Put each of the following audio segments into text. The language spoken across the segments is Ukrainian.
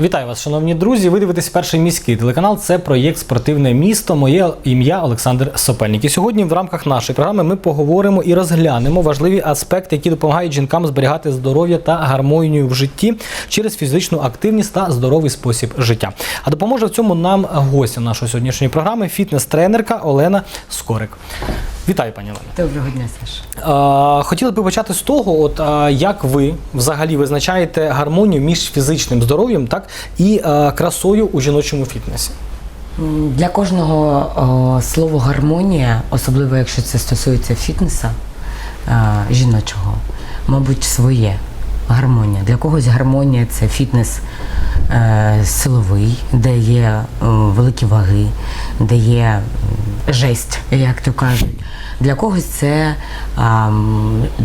Вітаю вас, шановні друзі. Ви дивитесь перший міський телеканал. Це проєкт Спортивне місто. Моє ім'я Олександр Сопельник. І сьогодні в рамках нашої програми ми поговоримо і розглянемо важливі аспекти, які допомагають жінкам зберігати здоров'я та гармонію в житті через фізичну активність та здоровий спосіб життя. А допоможе в цьому нам гостя нашої сьогоднішньої програми фітнес-тренерка Олена Скорик. Вітаю, пані Олена. Доброго дня, Саша. Е, Хотіли би почати з того, от як ви взагалі визначаєте гармонію між фізичним здоров'ям, так і красою у жіночому фітнесі. Для кожного о, слово гармонія, особливо якщо це стосується фітнеса е, жіночого, мабуть, своє. Гармонія. Для когось гармонія це фітнес е, силовий, де є е, великі ваги, де є жесть, як то кажуть. Для когось це а,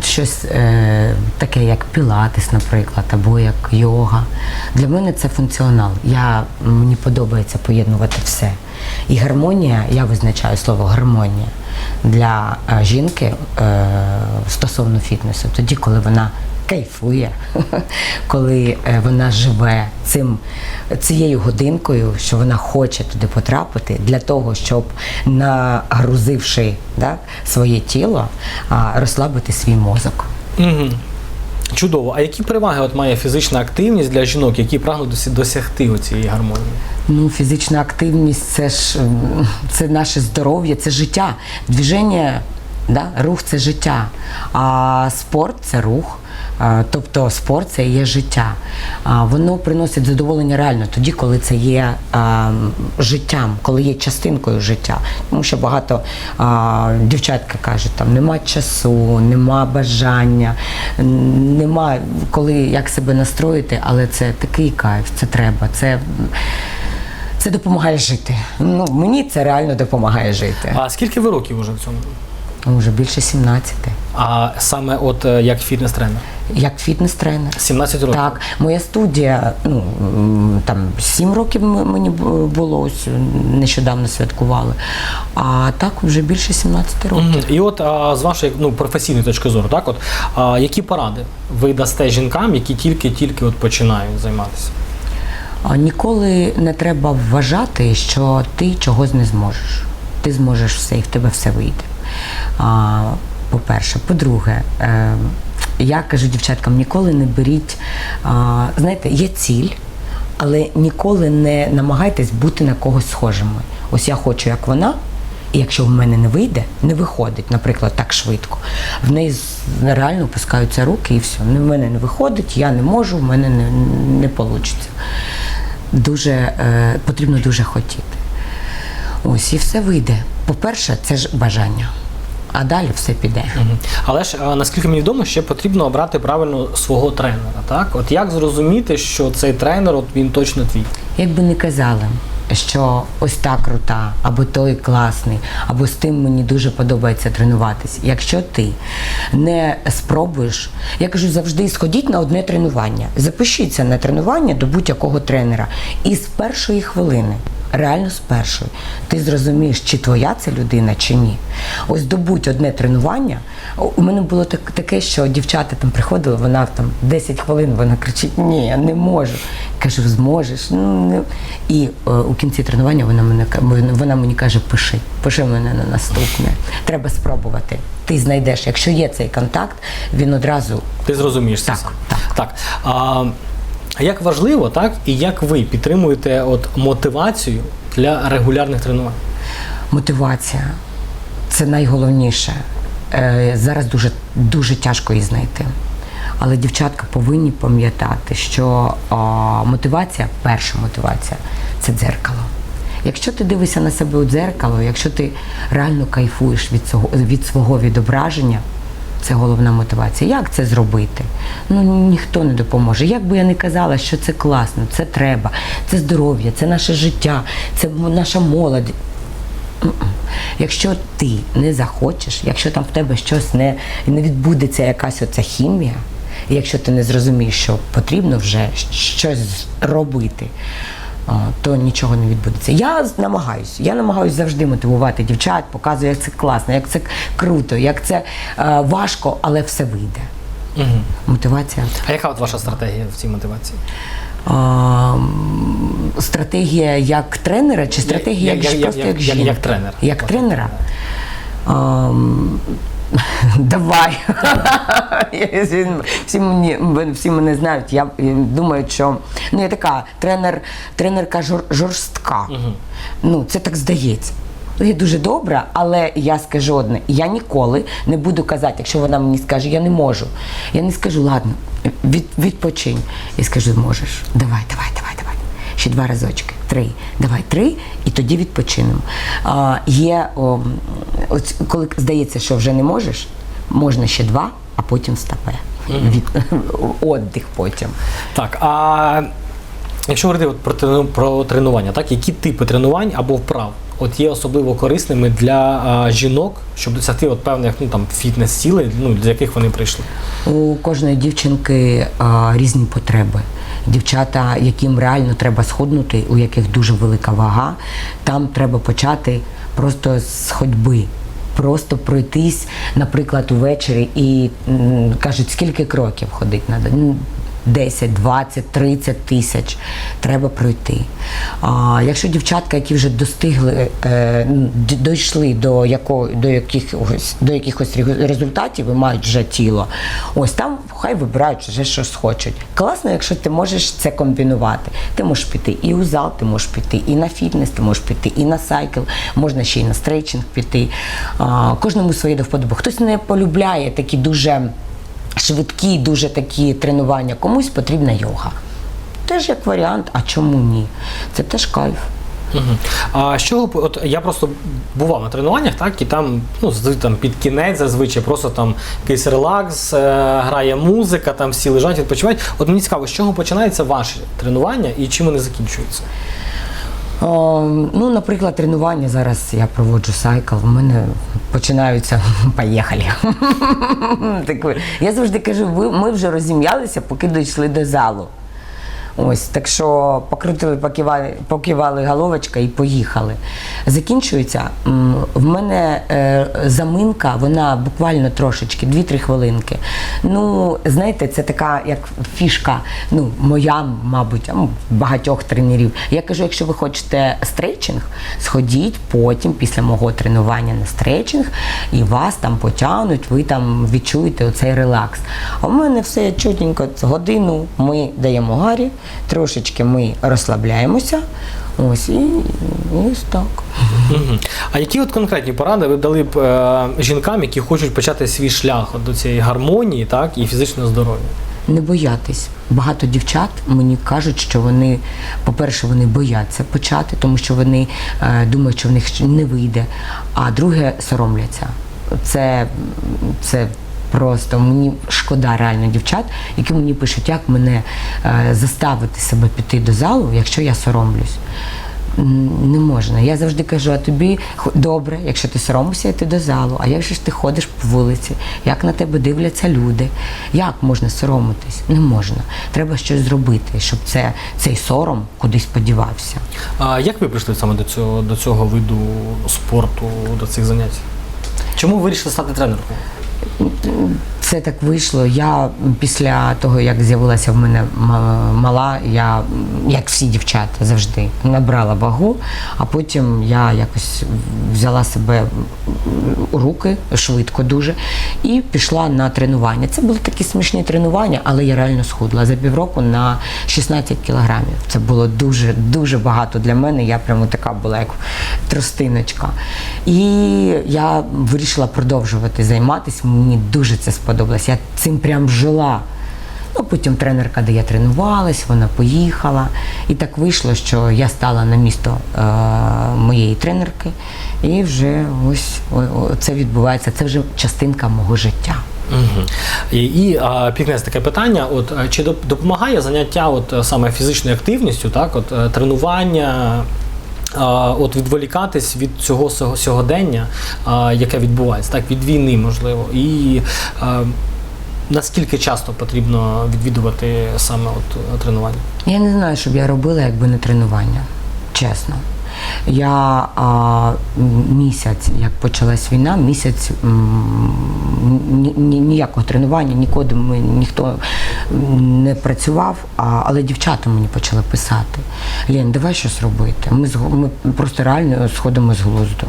щось е, таке, як пілатес, наприклад, або як йога. Для мене це функціонал. Я, мені подобається поєднувати все. І гармонія, я визначаю слово гармонія для е, жінки е, стосовно фітнесу, тоді, коли вона кайфує, коли е, вона живе цим, цією годинкою, що вона хоче туди потрапити, для того, щоб нагрузивши так, своє тіло, розслабити свій мозок. Угу. Чудово. А які переваги от має фізична активність для жінок, які прагнуть досягти цієї гармонії? Ну, фізична активність це ж це наше здоров'я, це життя. Движення, да? рух це життя. А спорт це рух. Тобто спорт це є життя. Воно приносить задоволення реально тоді, коли це є життям, коли є частинкою життя. Тому що багато дівчатка кажуть, там нема часу, нема бажання, нема коли як себе настроїти, але це такий кайф, це треба. Це це допомагає жити. Ну, мені це реально допомагає жити. А скільки ви років вже в цьому? Ну, Вже більше 17. А саме от е, як фітнес-тренер? Як фітнес-тренер. 17 років. Так, моя студія, ну там 7 років мені було ось нещодавно святкували. А так вже більше 17 років. Мгм. І от а, з вашої ну, професійної точки зору, так от а, які поради ви дасте жінкам, які тільки-тільки от починають займатися? Ніколи не треба вважати, що ти чогось не зможеш. Ти зможеш все і в тебе все вийде. По-перше. По-друге, е, я кажу дівчаткам, ніколи не беріть, знаєте, є ціль, але ніколи не намагайтесь бути на когось схожими. Ось я хочу, як вона. І якщо в мене не вийде, не виходить, наприклад, так швидко, в неї реально опускаються руки і все. В мене не виходить, я не можу, в мене не, не вийде. Дуже е, потрібно дуже хотіти. Ось і все вийде. По-перше, це ж бажання, а далі все піде. Але ж наскільки мені відомо, ще потрібно обрати правильно свого тренера. Так, от як зрозуміти, що цей тренер, от він точно твій? Як би не казали, що ось та крута, або той класний, або з тим мені дуже подобається тренуватись. Якщо ти не спробуєш, я кажу завжди сходіть на одне тренування, запишіться на тренування до будь-якого тренера. І з першої хвилини. Реально з першої ти зрозумієш, чи твоя це людина, чи ні. Ось добудь одне тренування. У- мене було так, таке, що дівчата там приходили, вона там 10 хвилин, вона кричить: Ні, я не можу. Кажу, зможеш. Ну, не. І е, у кінці тренування вона мене вона мені каже: пиши, пиши мене на наступне. Треба спробувати. Ти знайдеш, якщо є цей контакт, він одразу Ти зрозумієш це. Так, так. так. А як важливо, так, і як ви підтримуєте от мотивацію для регулярних тренувань? Мотивація це найголовніше. Е, Зараз дуже, дуже тяжко її знайти. Але дівчатка повинні пам'ятати, що а, мотивація, перша мотивація це дзеркало. Якщо ти дивишся на себе у дзеркало, якщо ти реально кайфуєш від цього від свого відображення, це головна мотивація. Як це зробити? Ну ніхто не допоможе. Як би я не казала, що це класно, це треба, це здоров'я, це наше життя, це наша молодь. Якщо ти не захочеш, якщо там в тебе щось не, не відбудеться якась оця хімія, і якщо ти не зрозумієш, що потрібно вже щось робити, то нічого не відбудеться. Я намагаюся. Я намагаюся завжди мотивувати дівчат, показую, як це класно, як це круто, як це е, важко, але все вийде. Угу. Мотивація. А яка от ваша стратегія в цій мотивації? а, стратегія як тренера чи стратегія як- як, як- просто як- як, як- жінки? як тренера. Як тренера? Ам, Давай. Всі- мені, всі мене знають. Я думаю, що ну, я така тренер, тренерка жор, жорстка. Ну, це так здається. Ну, Я дуже добра, але я скажу одне: я ніколи не буду казати, якщо вона мені скаже, я не можу. Я не скажу, ладно, від, відпочинь. Я скажу, можеш. Давай, давай, давай, давай. Ще два разочки. Три. Давай три, і тоді відпочинемо. А, є, о, ось, коли здається, що вже не можеш, можна ще два, а потім стопе. Від, Отдих потім. Так, а якщо говорити от про, про тренування, так, які типи тренувань або вправ от є особливо корисними для а, жінок, щоб досягти от певних ну, там, фітнес-цілей, ну, для яких вони прийшли? У кожної дівчинки а, різні потреби. Дівчата, яким реально треба схуднути, у яких дуже велика вага, там треба почати просто з ходьби. Просто пройтись, наприклад, увечері і кажуть, скільки кроків ходити треба. 10, 20, 30 тисяч треба пройти. А, якщо дівчатка, які вже достигли, е, ну, дійшли до, яко, до, якихось, до якихось результатів і мають вже тіло, ось там хай вибирають вже щось хочуть. Класно, якщо ти можеш це комбінувати. Ти можеш піти і у зал, ти можеш піти, і на фітнес, ти можеш піти, і на сайкл, можна ще й на стрейчинг піти. А, кожному своє до вподоби. Хтось не полюбляє такі дуже швидкі, дуже такі тренування, комусь потрібна йога. Теж як варіант, а чому ні? Це теж кайф. Угу. А п- от я просто бував на тренуваннях, так і там, ну, там під кінець зазвичай просто там якийсь релакс, е, грає музика, там всі лежать, відпочивають. От мені цікаво, з чого починається ваше тренування і чим вони закінчуються? О, ну, наприклад, тренування зараз я проводжу сайкл. В мене починаються поїхали. Я завжди кажу, ми вже розім'ялися, поки дійшли до залу. Ось, так що покрутили, покивали, покивали головочка і поїхали. Закінчується. В мене е, заминка, вона буквально трошечки, 2-3 хвилинки. Ну, знаєте, це така як фішка, ну, моя, мабуть, багатьох тренерів. Я кажу, якщо ви хочете стрейчинг, сходіть потім, після мого тренування на стрейчинг, і вас там потягнуть, ви там відчуєте оцей релакс. А в мене все чутенько, це годину ми даємо гарі, трошечки ми розслабляємося. Ось і, і ось так. А які от конкретні поради ви б дали б е, жінкам, які хочуть почати свій шлях от до цієї гармонії, так, і фізичного здоров'я? Не боятись. Багато дівчат мені кажуть, що вони, по-перше, вони бояться почати, тому що вони е, думають, що в них не вийде. А друге, соромляться. Це, це просто мені шкода реально дівчат, які мені пишуть, як мене е, заставити себе піти до залу, якщо я соромлюсь. Не можна. Я завжди кажу, а тобі добре, якщо ти соромишся йти до залу, а як же ж ти ходиш по вулиці, як на тебе дивляться люди, як можна соромитись? Не можна. Треба щось зробити, щоб це, цей сором кудись подівався. А як ви прийшли саме до цього, до цього виду спорту, до цих занять? Чому ви вирішили стати тренеркою? 嗯嗯。Це так вийшло. Я після того, як з'явилася в мене мала, я, як всі дівчата, завжди набрала вагу, а потім я якось взяла себе руки швидко дуже і пішла на тренування. Це були такі смішні тренування, але я реально схудла за півроку на 16 кілограмів. Це було дуже дуже багато для мене. Я прямо така була, як тростиночка. І я вирішила продовжувати займатися. Мені дуже це сподобалось. Я цим прям жила. Ну, потім тренерка, де я тренувалась, вона поїхала. І так вийшло, що я стала на місто е, моєї тренерки, і вже ось о- о- це відбувається. Це вже частинка мого життя. Угу. І, і а, таке питання: от е, чи допомагає заняття от е, саме фізичною активністю, так, от е, тренування, от відволікатись від цього сього- сьогодення, яке відбувається, так, від війни, можливо, і наскільки часто потрібно відвідувати саме от тренування? Я не знаю, що б я робила, якби не тренування. Чесно. Я а, місяць, як почалась війна, місяць ніякого тренування, нікуди ми ніхто не працював, а, але дівчата мені почали писати. Лен, давай щось робити. Ми, ми просто реально сходимо з глузду.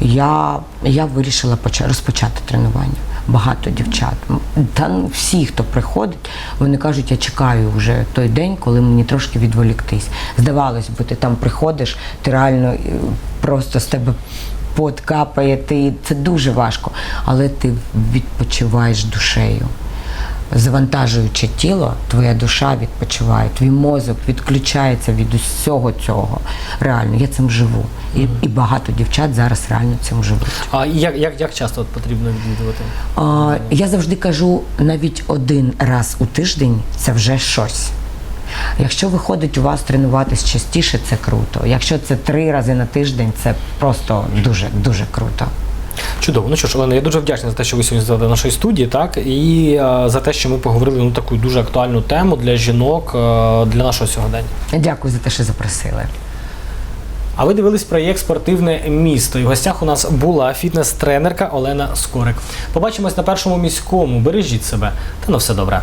Я, я вирішила поча- розпочати тренування. Багато дівчат. Та ну, всі, хто приходить, вони кажуть, я чекаю вже той день, коли мені трошки відволіктись. Здавалось би, ти там приходиш, ти реально е, просто з тебе пот капає, ти, це дуже важко, але ти відпочиваєш душею. Завантажуючи тіло, твоя душа відпочиває, твій мозок відключається від усього цього. Реально, я цим живу. І, і багато дівчат зараз реально цим живуть. А як, як, як часто от потрібно відвідувати? А, я завжди кажу, навіть один раз у тиждень це вже щось. Якщо виходить у вас тренуватись частіше, це круто. Якщо це три рази на тиждень, це просто дуже дуже круто. Чудово. Ну що ж, Олена, я дуже вдячний за те, що ви сьогодні задали нашої студії, так і е, за те, що ми поговорили на таку дуже актуальну тему для жінок, е, для нашого сьогодення. Дякую за те, що запросили. А ви дивились проєкт Спортивне місто. І в гостях у нас була фітнес-тренерка Олена Скорик. Побачимось на першому міському. Бережіть себе та на все добре.